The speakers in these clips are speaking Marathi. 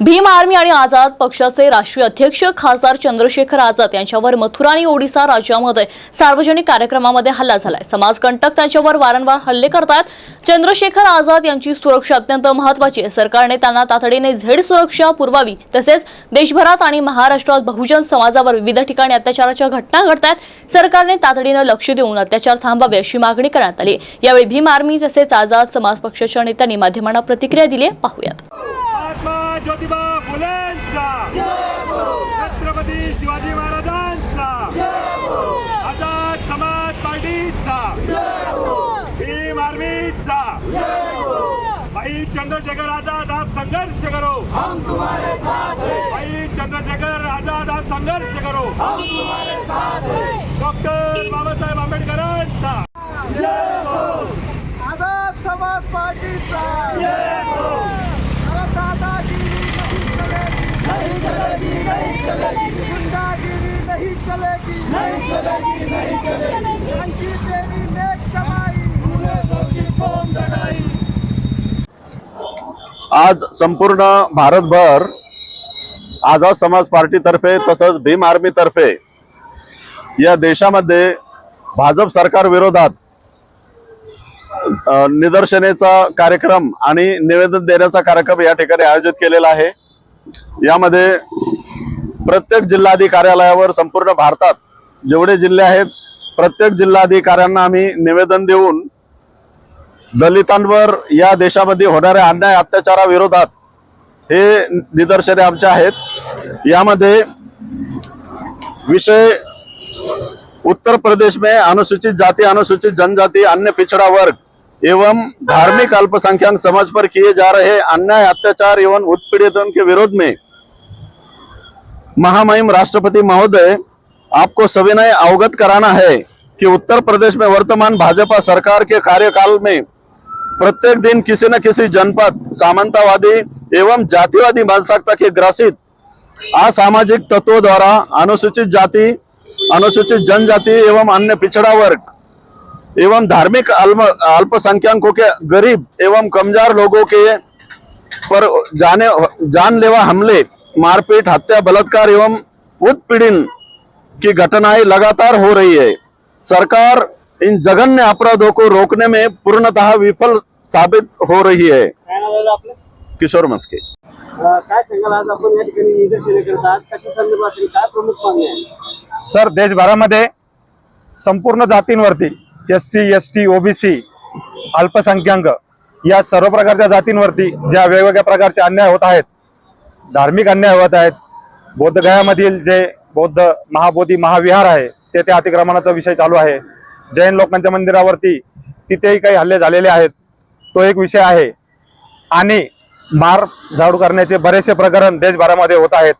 भीम आर्मी आणि आझाद पक्षाचे राष्ट्रीय अध्यक्ष खासदार चंद्रशेखर आझाद यांच्यावर मथुरा आणि ओडिसा राज्यामध्ये सार्वजनिक कार्यक्रमामध्ये हल्ला झालाय. समाजकंटक त्यांच्यावर वारंवार हल्ले करतात. चंद्रशेखर आझाद यांची सुरक्षा अत्यंत महत्वाची आहे. सरकारने त्यांना तातडीने झेड सुरक्षा पुरवावी. तसेच देशभरात आणि महाराष्ट्रात बहुजन समाजावर विविध ठिकाणी अत्याचाराच्या घटना घडतात सरकारने तातडीनं लक्ष देऊन अत्याचार थांबावे अशी मागणी करण्यात आली यावेळी भीम आर्मी तसेच आझाद समाज पक्षाच्या नेत्यांनी माध्यमांना प्रतिक्रिया दिली पाहूयात. ज्योतिबा फुलेंचा. छत्रपती शिवाजी महाराजांचा. आझाद समाज पार्टीचा. भीम आर्मीचा. भाई चंद्रशेखर आजाद आप संघर्ष करो. हम तुम्हारे साथ हैं भाई चंद्रशेखर आजाद आप संघर्ष करो. हम तुम्हारे साथ हैं डॉक्टर बाबासाहेब आंबेडकरांचा. आझाद समाज पार्टीचा अरे दादागिरी नहीं चलेगी नहीं चलेगी गुंडागिरी नहीं चलेगी। नहीं चलेगी नहीं चलेगी। अंकी तेरी नेक कमाई। कौन जगाई। आज संपूर्ण भारतभर आझाद समाज पार्टीतर्फे तसंच भीम आर्मीतर्फे या देशामध्ये भाजप सरकार विरोधात निदर्शनेचा कार्यक्रम आणि निवेदन देण्याचा कार्यक्रम या ठिकाणी आयोजित केलेला आहे. यामध्ये प्रत्येक जिल्हाधिकारी कार्यालयावर संपूर्ण भारतात जेवढे जिल्हे आहेत प्रत्येक जिल्हाधिकाऱ्यांना आम्ही निवेदन देऊन दलितांवर या देशामध्ये होणाऱ्या अन्याय अत्याचाराविरोधात हे निदर्शने आमचे आहेत. यामध्ये विषय उत्तर प्रदेश में अनुसूचित जाति अनुसूचित जनजाति अन्य पिछड़ा वर्ग एवं धार्मिक अल्पसंख्यक समाज पर किए जा रहे अन्याय अत्याचार एवं उत्पीड़ितों के विरोध में महामहिम राष्ट्रपति महोदय, आपको सविनय अवगत कराना है कि उत्तर प्रदेश में वर्तमान भाजपा सरकार के कार्यकाल में प्रत्येक दिन किसी न किसी जनपद, सामंतावादी एवं जातिवादी मानसिकता के ग्रसित असामाजिक तत्वों द्वारा अनुसूचित जाति, अनुसूचित जनजाति एवं अन्य पिछड़ा वर्ग एवं धार्मिक अल्पसंख्यकों के गरीब एवं कमज़ोर लोगों के पर जाने, जानलेवा हमले मारपीट हत्या बलात्कार एवं उत्पीड़न की घटनाएं लगातार हो रही है। सरकार इन जघन्य अपराधों को रोकने में पूर्णतः विफल साबित हो रही है। किशोर मस्के। काय सांगाल आज आपण या ठिकाणी निदर्शने करतात? कशा संदर्भातील काय प्रमुख मागणी आहे? सर देशभरामध्ये संपूर्ण जातींवरती S C S T OBC अल्पसंख्याक या सर्व प्रकारच्या जातींवरती ज्या वेगवेगळ्या प्रकारचे अन्याय होत आहेत धार्मिक अन्याय होत आहेत. बौद्धगयामधील जे बौद्ध महाबोधी महाविहार आहे ते त्या अतिक्रमणाचा विषय चालू आहे. जैन लोकांच्या मंदिरावरती तिथेही काही हल्ले झालेले आहेत. तो एक विषय आहे. आणि मार झाडू करण्याचे बरेचसे प्रकरण देशभरामध्ये होत आहेत.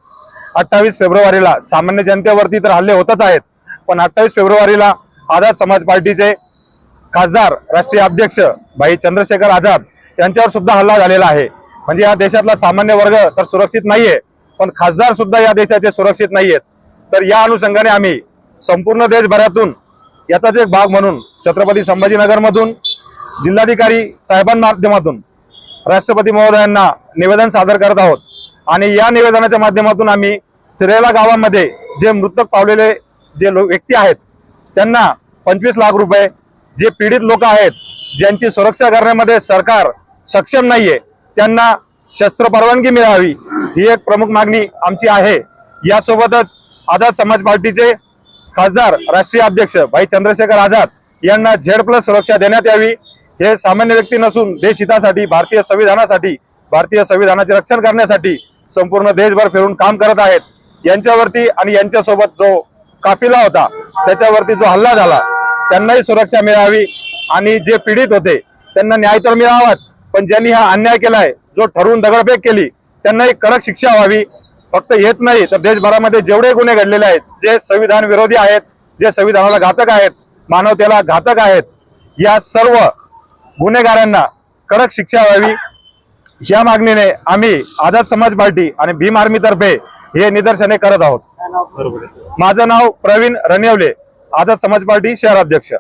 अठ्ठावीस फेब्रुवारीला सामान्य जनतेवरती तर हल्ले होतच आहेत. पण अठ्ठावीस फेब्रुवारीला आझाद समाज पार्टीचे खासदार राष्ट्रीय अध्यक्ष भाई चंद्रशेखर आझाद यांच्यावर सुद्धा हल्ला झालेला आहे. म्हणजे या देशातला सामान्य वर्ग तर सुरक्षित नाहीये पण खासदार सुद्धा या देशाचे सुरक्षित नाहीयेत. तर या अनुषंगाने आम्ही संपूर्ण देशभरातून याचाच एक भाग म्हणून छत्रपती संभाजीनगरमधून जिल्हाधिकारी साहेबांना माध्यमातून राष्ट्रपती महोदयांना निवेदन सादर करत आहोत. आणि या निवेदनाच्या माध्यमातून आम्ही सिरेला गावामध्ये जे मृतक पावलेले जे व्यक्ती आहेत त्यांना पंचवीस लाख रुपये जे पीडित लोक आहेत ज्यांची सुरक्षा करण्यामध्ये सरकार सक्षम नाहीये त्यांना शस्त्र परवानगी मिळावी ही एक प्रमुख मागणी आमची आहे. यासोबतच आझाद समाज पार्टीचे खासदार राष्ट्रीय अध्यक्ष भाई चंद्रशेखर आझाद यांना झेड प्लस सुरक्षा देण्यात यावी. हे सामान्य व्यक्ती नसून देशहितासाठी भारतीय संविधानासाठी भारतीय संविधानाचे रक्षण करण्यासाठी संपूर्ण देशभर फिरून काम करत आहेत. यांच्यावरती आणि यांच्यासोबत जो काफिला होता त्याच्यावरती जो हल्ला झाला त्यांनाही सुरक्षा मिळावी आणि जे पीडित होते त्यांना न्याय तर मिळावाच. पण ज्यांनी हा अन्याय केलाय जो ठरवून दगडफेक केली त्यांनाही कडक शिक्षा व्हावी. फक्त हेच नाही तर देशभरामध्ये जेवढे गुन्हे घडलेले आहेत जे संविधान विरोधी आहेत जे संविधानाला घातक आहेत मानवतेला घातक आहेत या सर्व गुन्हेगारांना कडक शिक्षा व्हावी. या मागणीने आम्ही आझाद समाज पार्टी आणि भीम आर्मी तर्फे हे निदर्शने करत आहोत. माझं नाव प्रवीण रनिवले आझाद समाज पार्टी शहराध्यक्ष.